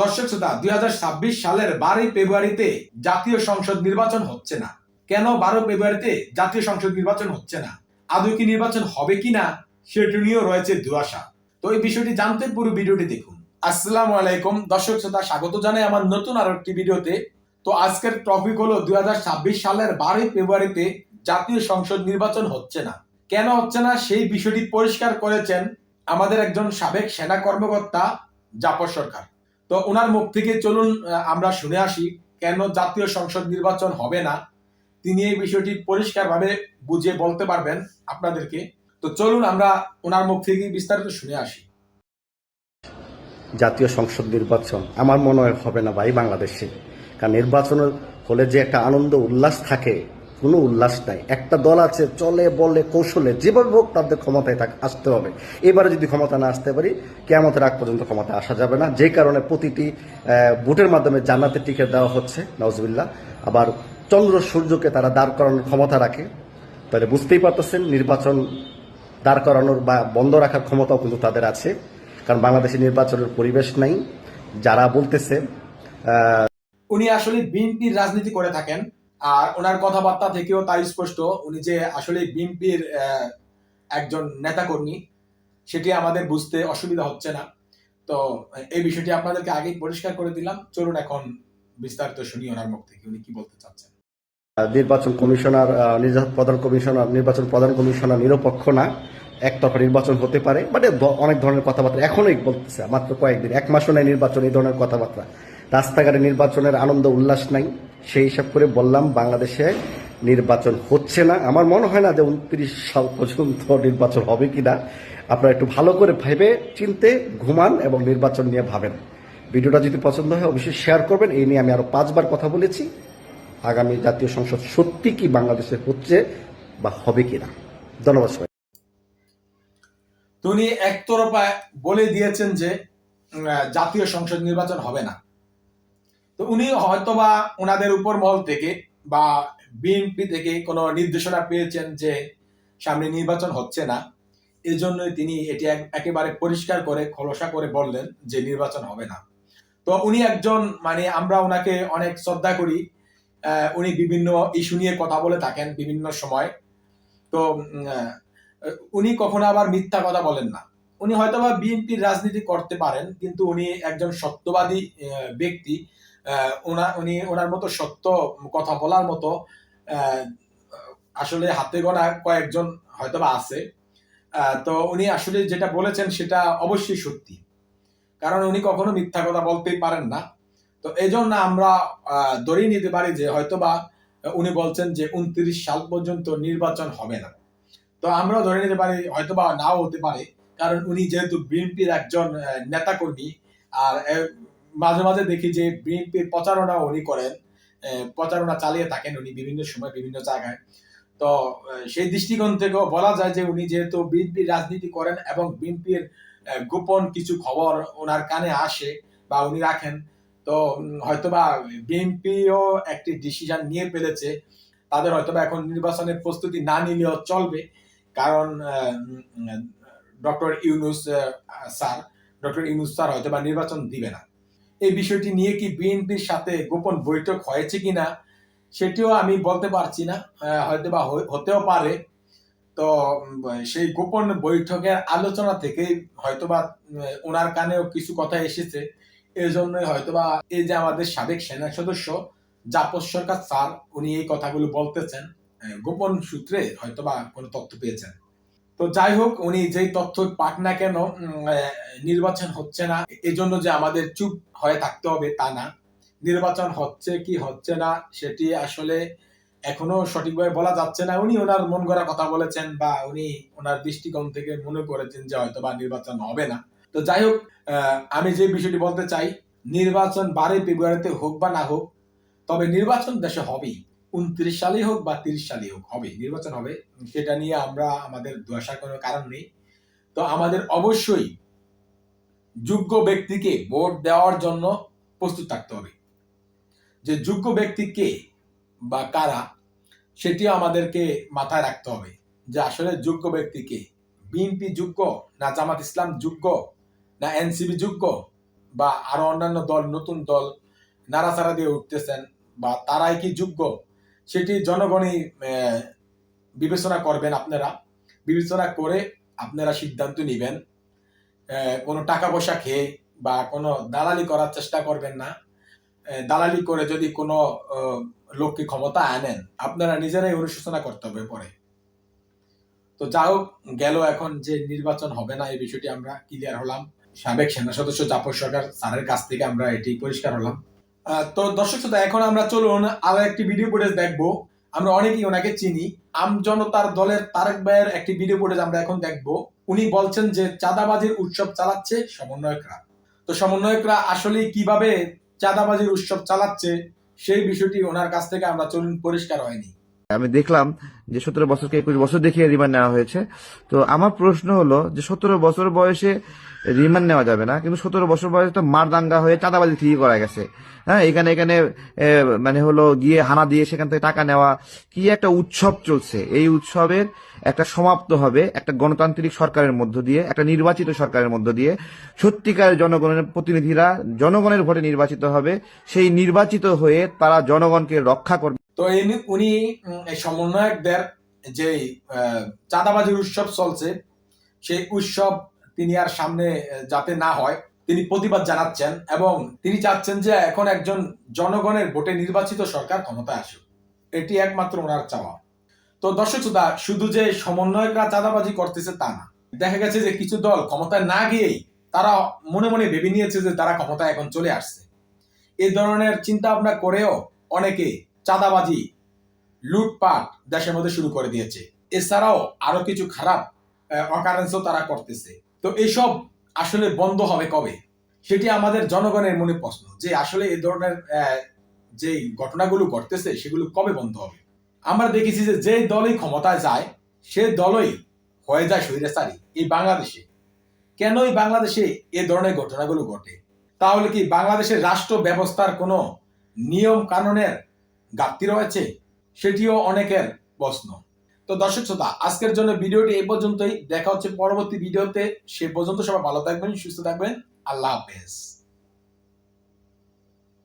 দর্শক শ্রোতা, দুই সালের বারোই ফেব্রুয়ারিতে জাতীয় সংসদ নির্বাচন হচ্ছে না। কেন বারো ফেব্রুয়ারিতে জাতীয় সংসদ নির্বাচন হচ্ছে না? আদৌ কি নির্বাচন হবে কিনা সেটি নিয়েও রয়েছে দুয়াশা তো এই বিষয়টি জানতে পুরো ভিডিওটি দেখুন। আসসালামু আলাইকুম। দর্শক শ্রোতা, স্বাগত জানাই আমার নতুন আরও একটি ভিডিওতে। তো আজকের টপিক হলো দুই হাজার ছাব্বিশ সালের বারোই ফেব্রুয়ারিতে জাতীয় সংসদ নির্বাচন হচ্ছে না। কেন হচ্ছে না? সেই বিষয়টি পরিষ্কার করেছেন আমাদের একজন সাবেক সেনা কর্মকর্তা জাফর সরকার। তো ওনার মুখ থেকে চলুন আমরা শুনে আসি কেন জাতীয় সংসদ নির্বাচন হবে না। তিনি এই বিষয়টি পরিষ্কারভাবে বুঝিয়ে বলতে পারবেন আপনাদেরকে। তো চলুন, আমরা ওনার মুখ থেকে বিস্তারিত শুনে আসি। জাতীয় সংসদ নির্বাচন আমার মনে হয় হবে না ভাই বাংলাদেশে। কারণ নির্বাচনের হলে যে একটা আনন্দ, উল্লাস থাকে কোনো উল্লাস নাই। একটা দল আছে, চলে, বলে, কৌশলে, যেভাবে হোক তাদের ক্ষমতায় থাক, আসতে হবে। এবারে যদি ক্ষমতা না আসতে পারি কেমতের আগ পর্যন্ত ক্ষমতা আসা যাবে না। যে কারণে প্রতিটি ভোটের মাধ্যমে জান্নাতের টিকিট দেওয়া হচ্ছে নজবিল্লা আবার চন্দ্র সূর্যকে তারা দাঁড় করানোর ক্ষমতা রাখে। তাহলে বুঝতেই পারতেছেন, নির্বাচন দাঁড় করানোর বা বন্ধ রাখার ক্ষমতাও কিন্তু তাদের আছে। কারণ বাংলাদেশে নির্বাচনের পরিবেশ নাই। যারা বলতেছে উনি আসলে বিএনপির রাজনীতি করে থাকেন। আর ওনার কথাবার্তা থেকেও তাই স্পষ্ট, উনি যে আসলে বিএনপির একজন নেতাকর্মী, সেটি আমাদের বুঝতে অসুবিধা হচ্ছে না। তো এই বিষয়টি আপনাদেরকে আগেই পরিষ্কার করে দিলাম। চলুন এখন বিস্তারিত শুনি ওনার মুখ থেকে, উনি কি বলতে চাচ্ছেন। নির্বাচন কমিশনার নির্বাচন প্রধান কমিশনার, নির্বাচন প্রধান কমিশনার নিরপেক্ষ না। একতরফা নির্বাচন হতে পারে মানে অনেক ধরনের কথাবার্তা এখনোই বলতেছে, মাত্র কয়েকদিন, এক মাসও নাই নির্বাচন, এই ধরনের কথাবার্তা। রাস্তাঘাটে নির্বাচনের আনন্দ, উল্লাস নাই। সেই হিসাব করে বললাম, বাংলাদেশে নির্বাচন হচ্ছে না। আমার মনে হয় না যে উনত্রিশ সাল পর্যন্ত নির্বাচন হবে কিনা। আপনারা একটু ভালো করে ভেবে চিনতে ঘুমান এবং নির্বাচন নিয়ে ভাবেন। ভিডিওটা যদি পছন্দ হয় অবশ্যই শেয়ার করবেন। এই নিয়ে আমি আরও পাঁচবার কথা বলেছি। আগামী জাতীয় সংসদ সত্যি কি বাংলাদেশে হচ্ছে বা হবে কিনা। ধন্যবাদ সবাই তিনি একতরফা বলে দিয়েছেন যে জাতীয় সংসদ নির্বাচন হবে না। তো উনি হয়তোবা ওনাদের উপর মহল থেকে বা বিএনপি থেকে কোনো নির্দেশনা পেয়েছেন যে সামনে নির্বাচন হচ্ছে না এই জন্যই তিনি এটি একেবারে পরিষ্কার করে, খোলসা করে বললেন যে নির্বাচন হবে না। তো উনি একজন মানে আমরা ওনাকে অনেক শ্রদ্ধা করি উনি বিভিন্ন ইস্যু নিয়ে কথা বলে থাকেন বিভিন্ন সময়। তো উনি কখনো আবার মিথ্যা কথা বলেন না। উনি হয়তোবা বিএনপির রাজনীতি করতে পারেন, কিন্তু উনি একজন সত্যবাদী ব্যক্তি। উনি ওনার মতো সত্য কথা বলার মতো আসলে হাতে গোনা কয়েকজন হয়তোবা আছে। আহ, তো উনি আসলে যেটা বলেছেন সেটা অবশ্যই সত্যি। কারণ উনি কখনো মিথ্যা কথা বলতেই পারেন না। তো এই জন্য আমরা ধরেই নিতে পারি যে হয়তোবা উনি বলছেন যে উনত্রিশ সাল পর্যন্ত নির্বাচন হবে না। তো আমরাও ধরে নিতে পারি হয়তো বা নাও হতে পারে। কারণ উনি যেহেতু বিএনপির একজন নেতাকর্মী আর মাঝে মাঝে দেখি যে বিএনপির প্রচারণা উনি করেন প্রচারণা চালিয়ে থাকেন উনি বিভিন্ন সময় বিভিন্ন জায়গায়। তো সেই দৃষ্টিকোণ থেকেও বলা যায় যে উনি যেহেতু বিএনপির রাজনীতি করেন এবং বিএনপির গোপন কিছু খবর ওনার কানে আসে বা উনি রাখেন, তো হয়তোবা বিএনপিও একটি ডিসিশন নিয়ে ফেলেছে। তাদের হয়তোবা এখন নির্বাচনের প্রস্তুতি না নিলেও চলবে। কারণ doctor Yunus sir, doctor Yunus sir হয়তো বা নির্বাচন দিবে না। এই বিষয়টি নিয়ে কি বিএনপির সাথে গোপন বৈঠক হয়েছে কিনা সেটিও আমি বলতে পারছি না হয়তো বা হতেও পারে। তো সেই গোপন বৈঠকের আলোচনা থেকেই হয়তোবা ওনার কানেও কিছু কথা এসেছে। এই জন্যই হয়তোবা এই যে আমাদের সাবেক সেনা সদস্য জাপস সরকার স্যার, উনি এই কথাগুলো বলতেছেন। গোপন সূত্রে হয়তোবা কোনো তথ্য পেয়েছেন। তো যাই হোক, উনি যেই তথ্য পাক না কেন নির্বাচন হচ্ছে না, এজন্য যে আমাদের চুপ হয়ে থাকতে হবে তা না। নির্বাচন হচ্ছে কি হচ্ছে না, সেটি আসলে এখনও সঠিকভাবে বলা যাচ্ছে না। উনি ওনার মন গড়া কথা বলেছেন বা উনি ওনার দৃষ্টিকোণ থেকে মনে করেছেন যে হয়তো বা নির্বাচন হবে না। তো যাই হোক আমি যে বিষয়টি বলতে চাই, নির্বাচন বারোই ফেব্রুয়ারিতে হোক বা না হোক, তবে নির্বাচন দেশে হবেই। উনত্রিশ সালেই হোক বা তিরিশ সালেই হোক, হবে, নির্বাচন হবে, সেটা নিয়ে আমরা আমাদের দোয়াশার কোনো কারণ নেই। তো আমাদের অবশ্যই যোগ্য ব্যক্তিকে ভোট দেওয়ার জন্য প্রস্তুত থাকতে হবে। যে যোগ্য ব্যক্তি কে বা কারা সেটিও আমাদেরকে মাথায় রাখতে হবে। যে আসলে যোগ্য ব্যক্তি কে? বিএনপি যোগ্য না জামাত ইসলাম যোগ্য না এনসিবি যোগ্য বা আরও অন্যান্য দল, নতুন দল নাড়াচাড়া দিয়ে উঠতেছেন বা তারাই কি যোগ্য? সেটি জনগণই বিবেচনা করবেন আপনারা। বিবেচনা করে আপনারা সিদ্ধান্ত নেবেন। কোনো টাকা পয়সা খেয়ে বা কোনো দালালি করার চেষ্টা করবেন না। দালালি করে যদি কোনো লোককে ক্ষমতা আনেন, আপনারা নিজেরাই অনুশোচনা করতে হবে পরে। তো যা হোক, গেল এখন যে নির্বাচন হবে না, এই বিষয়টি আমরা ক্লিয়ার হলাম। সাবেক সেনা সদস্য জাফর সরকার স্যারের কাছ থেকে আমরা এটি পরিষ্কার হলাম। তো দর্শক শ্রোতা, এখন আমরা চলুন আরও একটি ভিডিও ফুটেজ দেখব। আমরা অনেকেই ওনাকে চিনি। আম জনতার দলের তারেক ভাইয়ের একটি ভিডিও ফুটেজ আমরা এখন দেখব। উনি বলছেন যে চাঁদাবাজির উৎসব চালাচ্ছে সমন্বয়করা। তো সমন্বয়করা আসলে কীভাবে চাঁদাবাজির উৎসব চালাচ্ছে সেই বিষয়টি ওনার কাছ থেকে আমরা চলুন পরিষ্কার হয়নি। আমি দেখলাম যে সতেরো বছরকে একুশ বছর দেখিয়ে রিমান্ড নেওয়া হয়েছে। তো আমার প্রশ্ন হলো যে সতেরো বছর বয়সে রিমান্ড নেওয়া যাবে না, কিন্তু সতেরো বছর বয়সে তো মারদাঙ্গা হয়ে চাঁদাবাজি ঠিকই করা গেছে। হ্যাঁ এখানে এখানে মানে হলো গিয়ে হানা দিয়ে সেখান থেকে টাকা নেওয়া, কি একটা উৎসব চলছে। এই উৎসবের একটা সমাপ্ত হবে একটা গণতান্ত্রিক সরকারের মধ্য দিয়ে, একটা নির্বাচিত সরকারের মধ্য দিয়ে। সত্যিকার জনগণের প্রতিনিধিরা জনগণের ভোটে নির্বাচিত হবে, সেই নির্বাচিত হয়ে তারা জনগণকে রক্ষা করবে। তো উনি সমন্বয়কদের যে চাঁদাবাজির উৎসব চলছে, সেই উৎসব তিনি আর সামনে যাতে না হয়, তিনি প্রতিবাদ জানাচ্ছেন এবং তিনি চাচ্ছেন যে এখন একজন জনগণের ভোটে নির্বাচিত সরকার ক্ষমতায় আসুক। এটি একমাত্র ওনার চাওয়া। তো দর্শক শ্রোতা, শুধু যে সমন্বয়করা চাঁদাবাজি করতেছে তা না। দেখা গেছে যে কিছু দল ক্ষমতায় না গিয়েই তারা মনে মনে ভেবে নিয়েছে যে তারা ক্ষমতায় এখন চলে আসছে। এই ধরনের চিন্তা ভাবনা করেও অনেকে চাঁদাবাজি, লুটপাট দেশের মধ্যে শুরু করে দিয়েছে। এছাড়াও আরও কিছু খারাপ অকারেন্সও তারা করতেছে। তো এইসব আসলে বন্ধ হবে কবে? সেটি আমাদের জনগণের মনে প্রশ্ন যে আসলে এই ধরনের যে ঘটনাগুলো ঘটতেছে সেগুলো কবে বন্ধ হবে? আমরা দেখেছি যে যে দলই ক্ষমতায় যায়, সে দলই হয়ে যায় স্বৈরাচারী এই বাংলাদেশে। কেন এই বাংলাদেশে এ ধরনের ঘটনাগুলো ঘটে? তাহলে কি বাংলাদেশের রাষ্ট্র ব্যবস্থার কোনো নিয়ম কানুনের ঘাটতি রয়েছে, সেটিও অনেকের প্রশ্ন। তো দর্শক শ্রোতা, আজকের জন্য ভিডিওটি এই পর্যন্তই। দেখা হচ্ছে পরবর্তী ভিডিওতে। সে পর্যন্ত সবাই ভালো থাকবেন, সুস্থ থাকবেন। আল্লাহ হাফেজ।